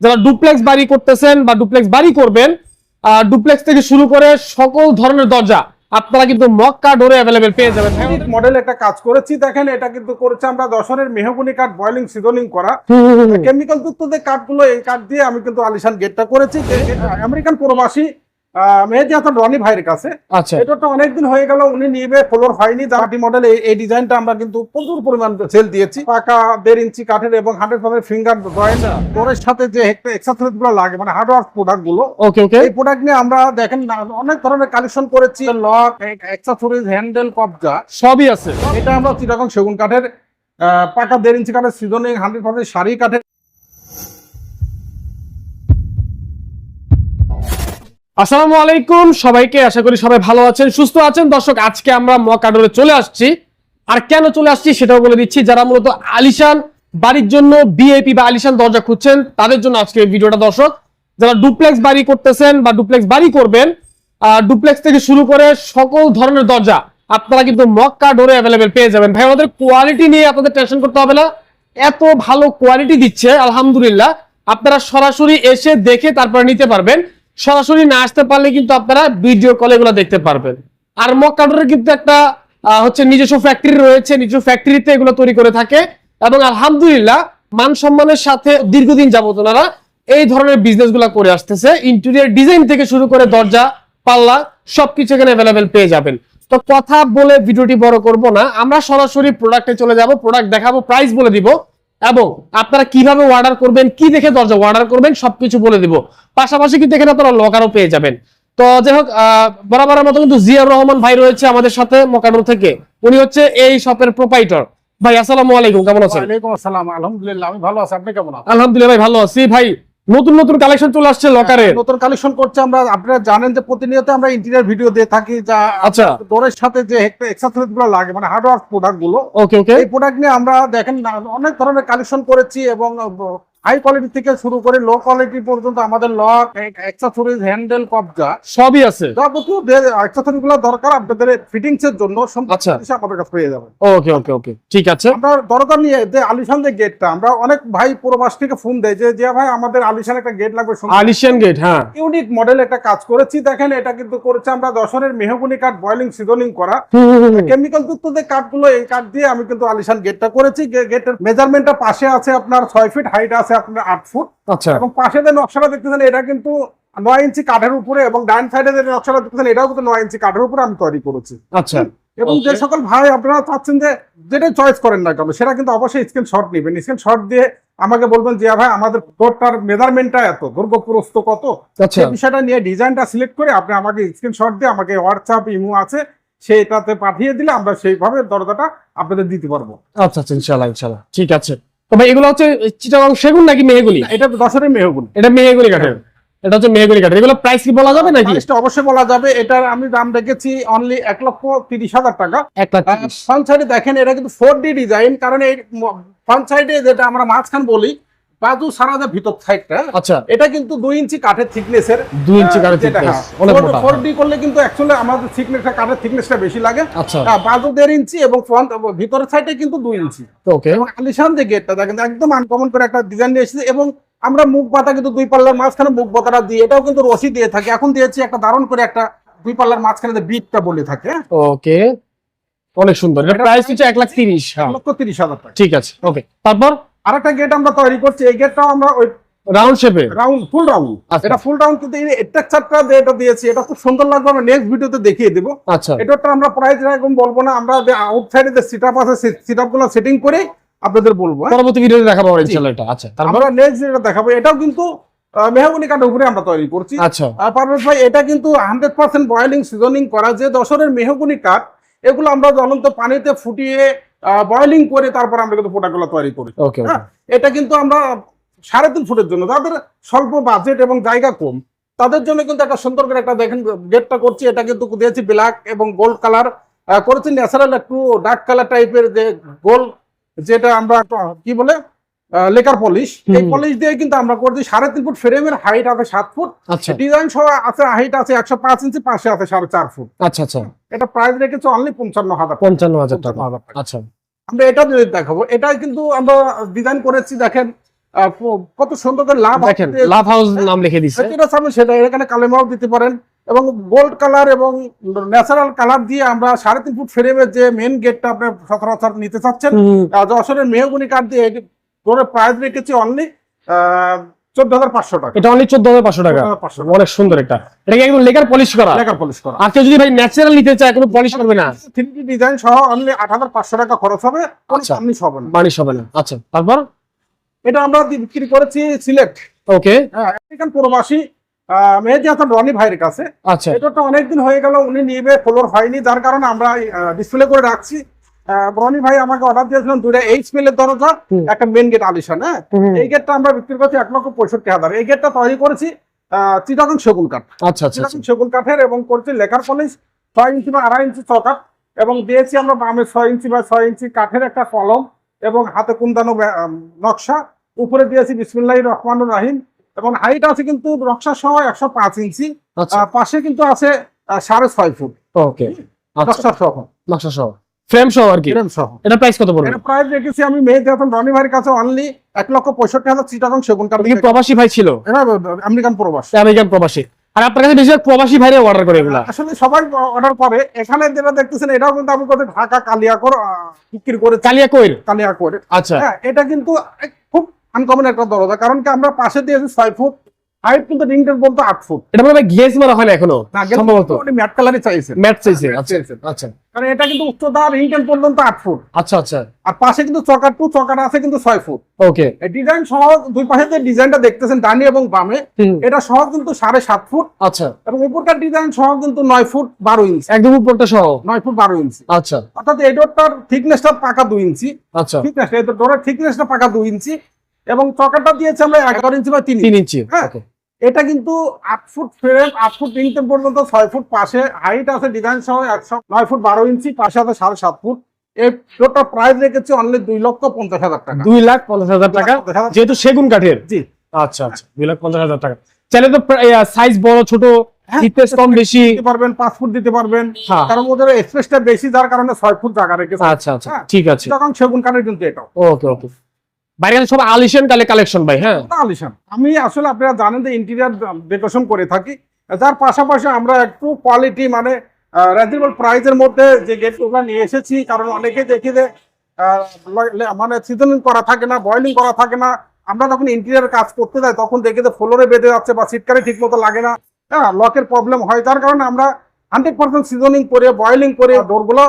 যারা ডুপ্লেক্স বাড়ি করতেছেন বা ডুপ্লেক্স বাড়ি করবেন ডুপ্লেক্স থেকে শুরু করে সকল ধরনের দরজা আপনারা কিন্তু মক্কা ডোরে অ্যাভেলেবেল পেয়ে যাবেন। মডেল একটা কাজ করেছি দেখেন এটা কিন্তু করেছে আমরা দশরের মেহগুনি কাঠ বয়লিং সিজনিং করা। কেমিক্যাল যুক্ত যে কাঠগুলো এই কাঠ দিয়ে আমি কিন্তু আলিশান গেটটা করেছি। আমেরিকান প্রবাসী মেহেদি হাসান রনি ভাইয়ের কাছে। আচ্ছা। এটা তো অনেকদিন হয়ে গেল উনি নিবে ফ্লোর হয়নি। দাঁড়াটি মডেল এই ডিজাইনটা আমরা কিন্তু প্রচুর পরিমাণ সেল দিয়েছি। পাকা দেড় ইঞ্চি কাঠের এবং হান্ড্রেড পার্সেন্ট ফিঙ্গার জয়েন্ট ডোরের সাথে যে এক্সাসরিজগুলো লাগে মানে হার্ডওয়ার্ক প্রোডাক্টগুলো ওকে ওকে এই প্রোডাক্ট নিয়ে আমরা দেখেন অনেক ধরনের কালেকশন করেছি। লক অ্যাক্সেসরিজ হ্যান্ডেল কবজা সবই আছে। এটা আমরা চিটাগং সেগুন কাঠের পাকা দেড় ইঞ্চি কাঠের সিজনিং হান্ড্রেড পার্সেন্ট শাড়ি কাঠের আসসালামু আলাইকুম, সবাইকে আশা করি সবাই ভালো আছেন, সুস্থ আছেন। দর্শক, আজকে আমরা মকাডোরে চলে আসছি। আর কেন চলে আসছি সেটাও বলে দিচ্ছি। যারা মূলত আলিশান বাড়ির জন্য বিএপি বা আলিশান দরজা খুঁজছেন, তাদের জন্য আজকে ভিডিওটা দর্শক। যারা ডুপ্লেক্স বাড়ি করতেছেন বা ডুপ্লেক্স বাড়ি করবেন ডুপ্লেক্স থেকে শুরু করে সকল ধরনের দরজা আপনারা কিন্তু মক্কা ডোরে অ্যাভেলেবেল পেয়ে যাবেন। ভাই, আমাদের কোয়ালিটি নিয়ে আপনাদের টেনশন করতে হবে না। এত ভালো কোয়ালিটি দিচ্ছে, আলহামদুলিল্লাহ। আপনারা সরাসরি এসে দেখে তারপরে নিতে পারবেন। সরাসরি না আসতে পারলে কিন্তু আপনারা ভিডিও কলে এগুলো দেখতে পারবেন। আর মক্কাডোরের কিন্তু একটা হচ্ছে নিজস্ব ফ্যাক্টরি রয়েছে, নিজস্ব ফ্যাক্টরিতে এগুলো তৈরি করে থাকে। এবং আলহামদুলিল্লাহ, মান সম্মানের সাথে দীর্ঘদিন যাবত ওনারা এই ধরনের বিজনেসগুলা করে আসতেছে। ইন্টেরিয়ার ডিজাইন থেকে শুরু করে দরজা, পাল্লা, সবকিছু এখানে অ্যাভেলেবেল পেয়ে যাবেন। তো কথা বলে ভিডিওটি বড় করব না। আমরা সরাসরি প্রোডাক্টে চলে যাব প্রোডাক্ট দেখাবো প্রাইস বলে দিব। এবং আপনারা কীভাবে অর্ডার করবেন কি দেখে দরজা অর্ডার করবেন সবকিছু বলে দিব। পাশাপাশি কিন্তু এখানে আপনারা লকারও পেয়ে যাবেন। তো যাই হোক আহ, বরাবরের মতো কিন্তু জিয়াউর রহমান ভাই রয়েছে আমাদের সাথে মোকাডোর থেকে। উনি হচ্ছে এই শপের প্রোপাইটার ভাই আসসালামু আলাইকুম কেমন আছেন? ওয়ালাইকুম আসসালাম আলহামদুলিল্লাহ আমি ভালো আছি আপনি কেমন আছেন? আলহামদুলিল্লাহ ভাই ভালো আছি। ভাই নতুন নতুন কালেকশন চলে আসছে লকারে নতুন কালেকশন করছে আমরা আপনারা জানেন যে প্রতিনিয়ত আমরা ইন্টেরিয়ার ভিডিও দিয়ে থাকি যা আচ্ছা। দোরের সাথে যে এক্সাসরিজগুলো লাগে মানে হার্ডওয়ার্ক প্রোডাক্টগুলো ওকে ওকে এই প্রোডাক্ট নিয়ে আমরা দেখেন অনেক ধরনের কালেকশন করেছি এবং হাই কোয়ালিটি থেকে শুরু করে লো কোয়ালিটি পর্যন্ত আমাদের লক অ্যাক্সেসরিজ হ্যান্ডেল কবজা সবই আছে। যাবতীয় অ্যাক্সেসরিজগুলো দরকার আপনাদের ফিটিংস এর জন্য সম্পূর্ণ আচ্ছা। আমাদের কাছে পেয়ে যাবেন। ওকে ওকে ওকে ঠিক আছে। আমরা দরকার নিয়ে যে আলিশান যে গেটটা আমরা অনেক ভাই প্রবাস থেকে ফোন দেয় যে যে ভাই আমাদের আলিশান একটা গেট লাগবে আলিশান গেট হ্যাঁ। ইউনিক মডেল একটা কাজ করেছি দেখেন এটা কিন্তু করেছে আমরা দশরের মেহগুনি কাঠ বয়লিং সিজনিং করা। কেমিক্যাল যুক্ত যে কাঠগুলো এই কাঠ দিয়ে আমি কিন্তু আলিশান গেটটা করেছি। গেটের মেজারমেন্টটা পাশে আছে আপনার ছয় ফিট হাইট আছে আপনার আট ফুট। আচ্ছা। এবং পাশে যে নকশাটা দেখতেছেন এটা কিন্তু নয় ইঞ্চি কাঠের উপরে এবং ডান সাইডে যে নকশাটা দেখতেছেন এটাও কিন্তু নয় ইঞ্চি কাঠের উপরে আমি তৈরি করেছি। আচ্ছা। এবং যে সকল ভাই আপনারা চাচ্ছেন যে যেটা চয়েস করেন না কেন সেটা কিন্তু অবশ্যই স্ক্রিন শট নেবেন। স্ক্রিন শট দিয়ে আমাকে বলবেন যে ভাই আমাদের ডোরটার মেজারমেন্টটা এত দৈর্ঘ্য প্রস্থ কত? আচ্ছা। সেই বিষয়টা নিয়ে ডিজাইনটা সিলেক্ট করে আপনি আমাকে স্ক্রিন শট দিয়ে আমাকে হোয়াটসঅ্যাপ ইমো আছে সেটাতে পাঠিয়ে দিলে আমরা সেইভাবে দরজাটা আপনাদের দিতে পারব। আচ্ছা আচ্ছা ইনশাআল্লাহ ইনশাআল্লাহ। ঠিক আছে। তো ভাই এগুলো হচ্ছে চিটাগং সেগুন নাকি মেহগুলি এটা দশের মেহগুন। এটা মেহগুলি কাঠের। এটা হচ্ছে মেহগুলি কাঠের। এগুলো প্রাইস কি বলা যাবে নাকি? অবশ্যই বলা যাবে। এটার আমি দাম রেখেছি অনলি এক লক্ষ তিরিশ হাজার টাকা। এক লাখ ফ্রন্ট সাইডে দেখেন এটা কিন্তু ফোর ডি ডিজাইন কারণ এই ফ্রন্ট সাইডে যেটা আমরা মাঝখান বলি বাজু সারা যে ভিতর সাইডটা আচ্ছা। এটা কিন্তু দুই ইঞ্চি কাঠের থিকনেসের দুই ইঞ্চি কাঠের মোটা। ফোর ডি করলে কিন্তু অ্যাকচুয়ালি আমাদের থিকনেসটা কাঠের থিকনেসটা বেশি লাগে। আচ্ছা। হ্যাঁ, দেড় ইঞ্চি এবং ফ্রন্ট ভিতরের সাইডে কিন্তু দুই ইঞ্চি। ওকে এবং আলিশান যে গেটটা দেখেন একদম আনকমন করে একটা ডিজাইন নিয়ে এসেছে এবং আমরা মুখ পাতা কিন্তু দুই পাল্লার মাঝখানে মুখ পাতাটা দিয়ে এটাও কিন্তু রশি দিয়ে থাকে। এখন দিয়েছি একটা দারুণ করে একটা দুই পাল্লার মাঝখানে যে বিটটা বলে থাকে ওকে। অনেক সুন্দর। এটা প্রাইস হচ্ছে এক লাখ তিরিশ হ্যাঁ। লক্ষ তিরিশ হাজার টাকা। ঠিক আছে ওকে। তারপর? আরেকটা গেট আমরা তৈরি করছি এই গেটটাও আমরা ওই রাউন্ড শেপে রাউন্ড ফুল রাউন্ড আচ্ছা। এটা ফুল রাউন্ড কিন্তু স্ট্রাকচারটা যে এটা দিয়েছি এটা খুব সুন্দর লাগবে আমরা নেক্সট ভিডিওতে দেখিয়ে দেবো। আচ্ছা। এটা আমরা প্রাইস এরকম বলব না আমরা যে আউটসাইডে যে সিটআপ আছে সিটআপগুলো সেটিং করে আপনাদের বলব হ্যাঁ? পরবর্তী ভিডিওতে দেখাবো ইনশাআল্লাহ এটা। আচ্ছা তারপর? নেক্সট যেটা দেখাবো। এটাও কিন্তু মেহগনি কাঠের উপরে আমরা তৈরি করছি। আচ্ছা। আর পারভেজ ভাই এটা কিন্তু হান্ড্রেড পার্সেন্ট বয়েলিং সিজনিং করা যে দশরের মেহগুনি কাঠ এগুলো আমরা জ্বলন্ত পানিতে ফুটিয়ে বয়েলিং করে তারপর আমরা কিন্তু ফোটাগুলো তৈরি করি। হ্যাঁ? এটা কিন্তু আমরা সাড়ে তিন ফুটের জন্য তাদের স্বল্প বাজেট এবং জায়গা কম। তাদের জন্য কিন্তু একটা সুন্দর করে একটা দেখেন গেটটা করছি এটা কিন্তু দিয়েছি ব্ল্যাক এবং গোল্ড কালার করেছি ন্যাচারাল একটু ডার্ক কালার টাইপের যে গোল যেটা আমরা কি বলে? লেকার পলিশ এই পলিশ দিয়ে কিন্তু আমরা করছি সাড়ে তিন ফুট ফ্রেমের হাইট আছে সাত ফুট। আচ্ছা। ডিজাইন সহ আছে হাইট আছে একশো পাঁচ ইঞ্চি পাশে আছে সাড়ে চার ফুট। আচ্ছা আচ্ছা। এটা প্রাইস রেখেছে অনলি পঞ্চান্ন হাজার পঞ্চান্ন হাজার টাকা। আচ্ছা। আমরা এটা যদি দেখাবো এটা কিন্তু আমরা ডিজাইন করেছি দেখেন কত সুন্দর লাভ দেখেন লাভ হাউস নাম লিখে যেটা চাবেন সেটা এখানে কালেমাও দিতে পারেন। এবং গোল্ড কালার এবং ন্যাচারাল কালার দিয়ে আমরা সাড়ে তিন ফুট ফ্রেমের যে মেন গেটটা আপনি সচরাচর নিতে চাচ্ছেন যশোরের মেহগুনি কাঠ দিয়ে প্রাইস রেখেছি অনলি চোদ্দ হাজার পাঁচশো টাকা। এটা অনলি চোদ্দ হাজার পাঁচশো টাকা। অনেক সুন্দর এটা। এটা একদম লেকার পলিশ করা। লেকার পলিশ করা। আর কেউ যদি ভাই ন্যাচারাল নিতে চায় কোনো পলিশ করবে না। থ্রি ডিজাইন সহ অনলি আট হাজার পাঁচশো টাকা খরচ হবে। আচ্ছা। আপনি হবে না। বানিশ হবে না। আচ্ছা তারপর? এটা আমরা বিক্রি করেছি সিলেক্ট ওকে। হ্যাঁ আমেরিকান প্রবাসী মেহেদি হাসান রনি ভাইয়ের কাছে। আচ্ছা। এটা তো অনেকদিন হয়ে গেল উনি নিবে ফ্লোর হয়নি। যার কারণে আমরা ডিসপ্লে করে রাখছি। রনি ভাই আমাকে অর্ডার দিয়েছিলেন দুইটা এইচ স্পেলের দরজা একটা মেন গেট আলিশান হ্যাঁ এই গেটটা আমরা বিক্রি করছি এক লক্ষ পঁয়ষট্টি হাজার। এই গেটটা তৈরি করেছি চিটাগং সেগুন কাঠ। আচ্ছা আচ্ছা আচ্ছা। সেগুন কাঠের এবং করছি লেখার পলিশ ছয় ইঞ্চি বা আড়াই ইঞ্চি চকাট এবং দিয়েছি আমরা বামে ছয় ইঞ্চি বা ছয় ইঞ্চি কাঠের একটা কলম এবং হাতে কুন্দানো নকশা। উপরে দিয়েছি বিসমুল্লাহ রহমান রাহিম এবং হাইট আছে কিন্তু নকশা সহ একশো পাঁচ ইঞ্চি। আচ্ছা। পাশে কিন্তু আছে সাড়ে ছয় ফুট। ওকে। নকশা সহ। নকশা সহ। ফ্রেম সহ আর কি? সহ। এটা প্রাইস কত পড়বে? এটা প্রাইস রেখেছি আমি রনি ভাইয়ের কাছে অনলি এক লক্ষ পঁয়ষট্টি হাজার চিটাগং সেগুন কাঠ প্রবাসী ভাই ছিল? এটা আমেরিকান প্রবাস। আমেরিকান প্রবাসী। আর আপনার কাছে বেশিরভাগ প্রবাসী ভাইরা অর্ডার করে এগুলা। আসলে সবাই অর্ডার করে। এখানে যেটা দেখতেছেন এটাও কিন্তু আমি কোথায় ঢাকা কালিয়াকর বিক্রি করে কালিয়া কইর কালিয়াকর। আচ্ছা। হ্যাঁ এটা কিন্তু খুব আনকমন একটা দরজা। কারণ কি আমরা পাশে দিয়েছি ছয় ফুট হাইট কিন্তু রিংটের বলতে আট ফুট। এটা মনে গ্লেজ মারা হয় না এখনও? সম্ভবত। ম্যাট কালারই চাইছেন ম্যাট চাইছে আচ্ছা। আচ্ছা। কারণ এটা কিন্তু উচ্চতা রিংটেন পর্যন্ত আট ফুট। আচ্ছা আচ্ছা। আর পাশে কিন্তু চকার টু চকার আছে কিন্তু ছয় ফুট। ওকে। ডিজাইন সহ দুই পাশে যে ডিজাইনটা দেখতেছেন ডানি এবং বামে এটা সহ কিন্তু সাড়ে সাত ফুট। আচ্ছা। এবং উপরকার ডিজাইন সহ কিন্তু নয় ফুট বারো ইঞ্চি একদম উপরটা সহ? নয় ফুট বারো ইঞ্চি আচ্ছা। অর্থাৎ এই ডোরটার থিকনেসটা পাকা দুই ইঞ্চি আচ্ছা। থিকনেস এই ডোরের থিকনেসটা পাকা দুই ইঞ্চি এবং চকারটা দিয়েছে আমরা এগারো ইঞ্চি বা তিন ইঞ্চি হ্যাঁ। এটা কিন্তু আট ফুট ফ্রেম আট ফুট রিংটেন পর্যন্ত ছয় ফুট পাশে। হাইট আছে ডিজাইন সহ একশো নয় ফুট বারো ইঞ্চি পাশে আছে সাড়ে সাত ফুট। এই ডোরটার প্রাইস রেখেছি অনলি দুই লক্ষ পঞ্চাশ হাজার টাকা। দুই লাখ পঞ্চাশ হাজার টাকা? যেহেতু সেগুন কাঠের? জি। আচ্ছা আচ্ছা দুই লাখ পঞ্চাশ হাজার টাকা। চাইলে তো সাইজ বড় ছোট হ্যাঁ, কম বেশি। দিতে পারবেন পাঁচ ফুট দিতে পারবেন। হ্যাঁ। কারণ ওদের স্পেসটা বেশি যার কারণে ছয় ফুট জায়গা রেখেছে। আচ্ছা আচ্ছা হ্যাঁ। ঠিক আছে। তখন সেগুন কাঠের কিন্তু এটাও। ওকে ওকে। বাইরে গেলে সব আলিশান কালে কালেকশন ভাই হ্যাঁ? আলিশান। আমি আসলে আপনারা জানেন যে ইন্টেরিয়ার ডেকোরেশন করে থাকি। যার পাশাপাশি আমরা একটু কোয়ালিটি মানে রিজনেবল প্রাইসের মধ্যে যে গেটগুলো নিয়ে এসেছি কারণ অনেকে দেখি যে মানে সিজনিং করা থাকে না বয়লিং করা থাকে না। আমরা যখন ইন্টেরিয়ার কাজ করতে যাই তখন দেখি যে ফ্লোরে বেঁধে যাচ্ছে বা সিটকারে ঠিক মতো লাগে না। হ্যাঁ লকের প্রবলেম হয় যার কারণে আমরা হান্ড্রেড পার্সেন্ট সিজনিং করে বয়লিং করে ডোরগুলো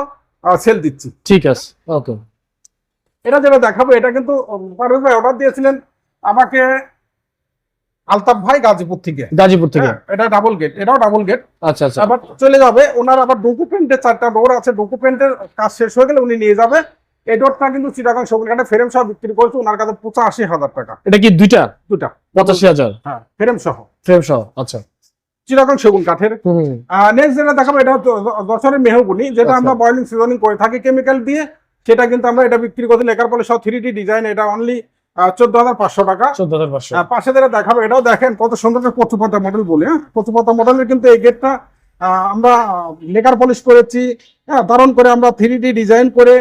সেল দিচ্ছি। ঠিক আছে ওকে এটা যেটা দেখাবো এটা কিন্তু পারভেজ ভাই অর্ডার দিয়েছিলেন আমাকে আলতাফ ভাই গাজীপুর থেকে। গাজীপুর থেকে। হ্যাঁ, এটা ডাবল গেট এটাও ডাবল গেট আচ্ছা আচ্ছা। আবার চলে যাবে ওনার আবার ডকুমেন্টের চারটা ডোর আছে ডকুমেন্টের কাজ শেষ হয়ে গেলে উনি নিয়ে যাবে। এই ডোরটা কিন্তু চিটাগাং ফ্রেম সহ বিক্রি করেছে ওনার কাছে পঁচাশি হাজার টাকা। এটা কি দুইটা? দুটা পঁচাশি হাজার? হ্যাঁ ফ্রেম সহ। ফ্রেম সহ আচ্ছা। চিটাগাং সেগুন কাঠের নেক্সট যেটা দেখাবো এটা হচ্ছে দশরের মেহগুনি যেটা আচ্ছা। আমরা বয়লিং সিজনিং করে থাকি কেমিক্যাল দিয়ে। সেটা কিন্তু আমরা এটা বিক্রি করতে লেখার পরে সব থ্রি ডি ডিজাইন এটা অনলি চোদ্দ হাজার পাঁচশো টাকা। চোদ্দ হাজার পাঁচশো। পাশে যেটা দেখাবো এটাও দেখেন কত সুন্দর পথুপাতা মডেল বলে হ্যাঁ? পথুপাতা মডেলের কিন্তু এই গেটটা আমরা লেকার পলিশ করেছি হ্যাঁ? দারুণ করে আমরা থ্রি ডি ডিজাইন করে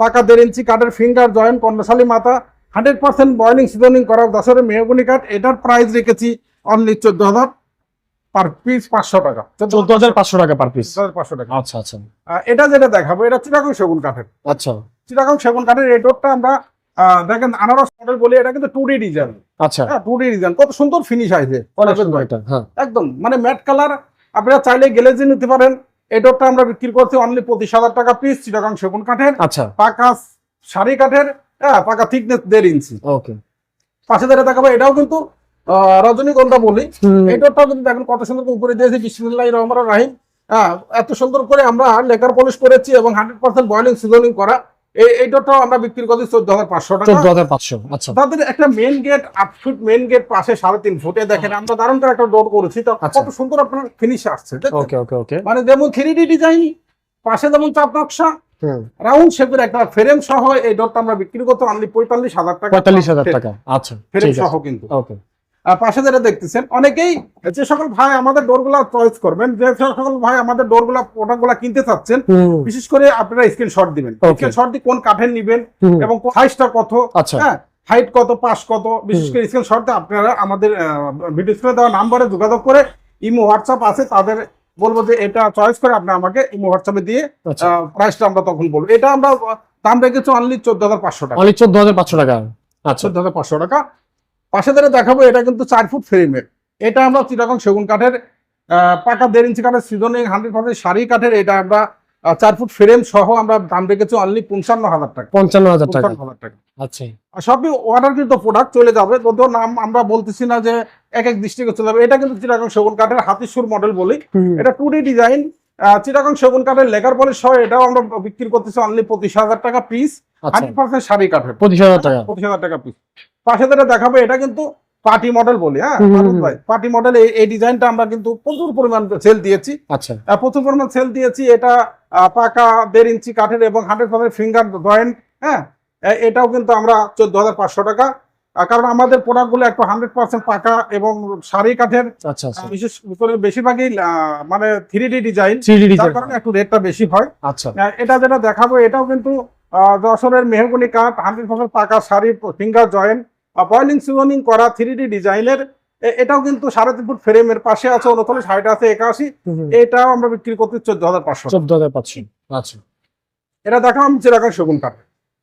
পাকা দেড় ইঞ্চি কাঠের ফিঙ্গার জয়েন্ট কর্ণশালী মাথা হান্ড্রেড পার্সেন্ট বয়লিং সিজনিং করা দশরের মেহগুনি কাঠ এটার প্রাইস রেখেছি অনলি চোদ্দ হাজার। পার পিস পাঁচশো টাকা। চোদ্দ হাজার পাঁচশো টাকা পার পিস পাঁচশো টাকা। আচ্ছা আচ্ছা। এটা যেটা দেখাবো এটা চিটাগং সেগুন কাঠের। আচ্ছা। চিটাগং সেগুন কাঠের এই ডোরটা আমরা দেখেন আনারস মডেল বলি এটা কিন্তু টু ডি ডিজাইন আচ্ছা। হ্যাঁ টু ডি ডিজাইন কত সুন্দর ফিনিশ আছে হ্যাঁ। একদম মানে ম্যাট কালার আপনারা চাইলে গ্লেজি নিতে পারেন। এই ডোরটা আমরা বিক্রি করছি অনলি পঁচিশ হাজার টাকা পিস চিটাগাং সেগুন কাঠের। আচ্ছা। পাকা শাড়ি কাঠের হ্যাঁ পাকা থিকনেস দেড় ইঞ্চি ওকে পাশে ধরে দেখাবো এটাও কিন্তু রজনীগন্ধা বলি। এই ডোরটাও কিন্তু দেখেন কত সুন্দর উপরে দিয়েছি বিসমিল্লাহ রহমান রাহিম। হ্যাঁ এত সুন্দর করে আমরা লেকার পলিশ করেছি এবং হান্ড্রেড পার্সেন্ট বয়লিং সিজনিং করা। আমরা বিক্রি করছি চোদ্দ হাজার পাঁচশো টাকা। চোদ্দ হাজার পাঁচশো আচ্ছা। তাদের একটা মেন গেট আট ফুট মেন গেট পাশে সাড়ে তিন ফুটে দেখেন আমরা দারুণ করে একটা ডোর করেছি। তো আচ্ছা। কত সুন্দর আপনার ফিনিশ আসছে ওকে ওকে ওকে। মানে যেমন থ্রি ডি ডিজাইন পাশে যেমন চাপ নকশা রাউন্ড শেপের একটা ফ্রেম সহ এই আমরা বিক্রি করতে অনলি পঁয়তাল্লিশ হাজার টাকা। পঁয়তাল্লিশ হাজার টাকা আচ্ছা ফ্রেম সহ কিন্তু। ওকে। পাশে যেটা দেখতেছেন। অনেকেই যে সকল ভাই আমাদের ডোরগুলা চয়েস করবেন যে সকল ভাই আমাদের ডোরগুলা প্রোডাক্টগুলা কিনতে চাচ্ছেন বিশেষ করে আপনারা স্ক্রিনশট দিবেন. স্ক্রিনশট দিয়ে কোন কাঠের নিবেন এবং সাইজটা কত আচ্ছা। হ্যাঁ হাইট কত পাস কত বিশেষ করে স্ক্রিনশটে আপনারা আমাদের ভিডিও স্ক্রিনে দেওয়া নাম্বারে যোগাযোগ করে ইমো হোয়াটসঅ্যাপ আছে তাদের বলব যে এটা চয়েস করে আপনি আমাকে ইমো হোয়াটসঅ্যাপে দিয়ে আচ্ছা। প্রাইসটা আমরা তখন বলব। এটা আমরা দাম রেখেছি অনলি চোদ্দ হাজার পাঁচশো টাকা। অনলি চোদ্দ হাজার পাঁচশো টাকা। আচ্ছা। চোদ্দ হাজার পাঁচশো টাকা। পাশে ধরে দেখাবো এটা কিন্তু চার ফুট ফ্রেমের এটা আমরা চিটাগং সেগুন কাঠের পাকা দেড় ইঞ্চি কাঠের সিজনিং হান্ড্রেড পার্সেন্ট শাড়ি কাঠের এটা আমরা চার ফুট ফ্রেম সহ আমরা দাম রেখেছি অনলি পঞ্চান্ন হাজার টাকা। পঞ্চান্ন হাজার টাকা। হাজার টাকা। আচ্ছা। সবই অর্ডার কিন্তু প্রোডাক্ট চলে যাবে যদিও নাম আমরা বলতেছি না যে এক এক ডিস্ট্রিক্টে চলে যাবে। এটা কিন্তু চিটাগং সেগুন কাঠের হাতিসুর মডেল বলি। এটা টু ডি ডিজাইন চিটাগং সেগুন কাঠের লেকার পলিশ সহ এটাও আমরা বিক্রি করতেছি অনলি পঁচিশ হাজার টাকা পিস আচ্ছা। হান্ড্রেড পার্সেন্ট শাড়ি কাঠের। পঁচিশ হাজার টাকা। পঁচিশ হাজার টাকা পিস পাশে যেটা দেখাবো এটা কিন্তু পার্টি মডেল বলি হ্যাঁ। ভাই পার্টি মডেল এই ডিজাইনটা আমরা কিন্তু প্রচুর পরিমাণ সেল দিয়েছি। আচ্ছা। প্রচুর পরিমাণ সেল দিয়েছি। এটা পাকা দেড় ইঞ্চি কাঠের এবং হান্ড্রেড পার্সেন্ট ফিঙ্গার জয়েন্ট হ্যাঁ? এটাও কিন্তু আমরা চোদ্দ হাজার পাঁচশো টাকা। কারণ আমাদের প্রোডাক্টগুলো একটু হান্ড্রেড পার্সেন্ট পাকা এবং শাড়ি কাঠের আচ্ছা আচ্ছা। আহ, বিশেষ করে বেশিরভাগই মানে থ্রি ডি ডিজাইন কারণে একটু রেটটা বেশি হয়। আচ্ছা। এটা যেটা দেখাবো এটাও কিন্তু যশোরের মেহগুনি কাঠ হান্ড্রেড পার্সেন্ট পাকা শাড়ি ফিঙ্গার জয়েন্ট বয়লিং সিজনিং করা থ্রি ডি ডিজাইনের এটাও কিন্তু সাড়ে তিন ফুট ফ্রেমের পাশে আছে উনচল্লিশ হাইট আছে একাশি। এটাও আমরা বিক্রি করতে চোদ্দ হাজার পাঁচশো। চোদ্দ হাজার পাঁচশো। আচ্ছা। এটা দেখো আমি চিরাগাং সেগুন কাঠ।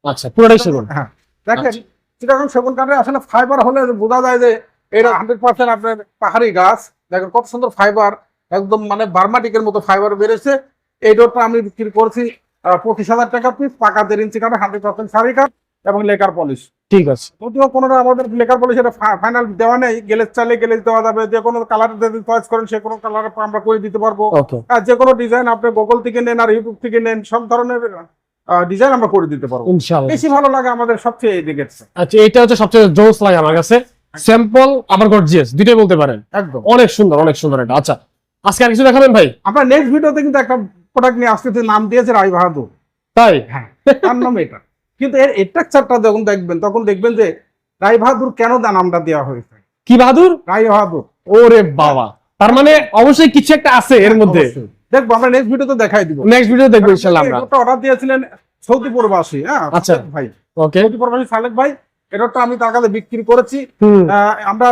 আচ্ছা পুরোটাই সেগুন? হ্যাঁ। দেখেন চিরাগাং সেগুন কাঠে আসলে ফাইবার হলে বোঝা যায় যে এটা হান্ড্রেড পার্সেন্ট আপনার পাহাড়ি গাছ। দেখেন কত সুন্দর ফাইবার একদম মানে বার্মাটিকের মতো ফাইবার বেড়েছে। এই ডোরটা আমি বিক্রি করছি পঁচিশ হাজার টাকা পিস পাকা দেড় ইঞ্চি কাঠে হান্ড্রেড পার্সেন্ট শাড়ি কাঠ এবং লেকার পলিশ ঠিক আছে। যদিও কোনো আমাদের লেকার পলিশ এটা ফাইনাল দেওয়া নেই গেলেজ চালে গেলেজ দেওয়া যাবে যে কোনো কালার যদি চয়েস করেন সে কোনো কালার আমরা করে দিতে পারব। আর যে কোনো ডিজাইন আপনি গুগল থেকে নেন আর ইউটিউব থেকে নেন সব ধরনের ডিজাইন আমরা করে দিতে পারব। ইনশাআল্লাহ। বেশি ভালো লাগে আমাদের সবচেয়ে আচ্ছা এটা হচ্ছে সবচেয়ে জোস লাগে আমার কাছে। স্যাম্পল আবার গর্জিয়াস দুটোই বলতে পারেন। একদম। অনেক সুন্দর অনেক সুন্দর এটা। আচ্ছা আজকে আর কিছু দেখাবেন ভাই? আমরা নেক্সট ভিডিওতে কিন্তু একটা প্রোডাক্ট নিয়ে আসতে নাম দিয়েছে রাই বাহাদুর। তাই? হ্যাঁ তার নাম এটা। কিন্তু এর স্ট্রাকচারটা যখন দেখবেন তখন দেখবেন যে রাই বাহাদুর কেন নামটা দেওয়া হয়েছে? কি বাহাদুর? রাই বাহাদুর। ওরে বাবা। তার মানে অবশ্যই কিছু একটা আছে এর মধ্যে। দেখব আমরা নেক্সট ভিডিওতে দেখাই দিব। নেক্সট ভিডিও দেখব ইনশাআল্লাহ আমরা। অর্ডার দিয়েছিলেন সৌদি প্রবাসী হ্যাঁ? আচ্ছা। ভাই। ওকে সৌদি প্রবাসী সালেক ভাই এটা আমি তার কাছে বিক্রি করেছি। আমরা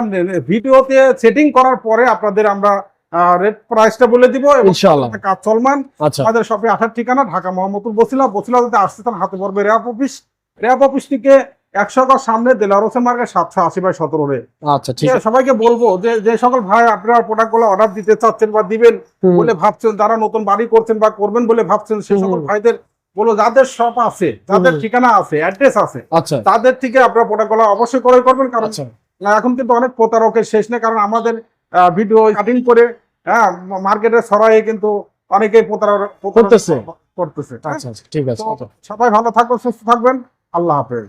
ভিডিওতে সেটিং করার পরে আপনাদের আমরা রেট প্রাইসটা বলে দিব ইনশাআল্লাহ। কাজ চলমান। আচ্ছা। আমাদের শপে আসার ঠিকানা ঢাকা মোহাম্মদপুর বসিলা। বসিলা যদি আসতে চান হাতে পড়বে র্যাপ অফিস। র্যাপ অফিস থেকে একশো গজ সামনে দেলার হোসেন মার্কেট সাতশো আশি বাই সতেরো রে। আচ্ছা ঠিক আছে। সবাইকে বলব যে যে সকল ভাই আপনারা প্রোডাক্টগুলো অর্ডার দিতে চাচ্ছেন বা দিবেন বলে ভাবছেন যারা নতুন বাড়ি করছেন বা করবেন বলে ভাবছেন সে সকল ভাইদের বলো যাদের শপ আছে যাদের ঠিকানা আছে অ্যাড্রেস আছে আচ্ছা। তাদের থেকে আপনারা প্রোডাক্টগুলো অবশ্যই ক্রয় করবেন। কারণ আচ্ছা। এখন কিন্তু অনেক প্রতারকের শেষ নেই কারণ আমাদের ভিডিও কাটিং করে হ্যাঁ মার্কেটে ছড়াই কিন্তু অনেকেই প্রতারক করতেছে। করতেছে। আচ্ছা ঠিক আছে। সবাই ভালো থাকবেন সুস্থ থাকবেন। আল্লাহ হাফেজ।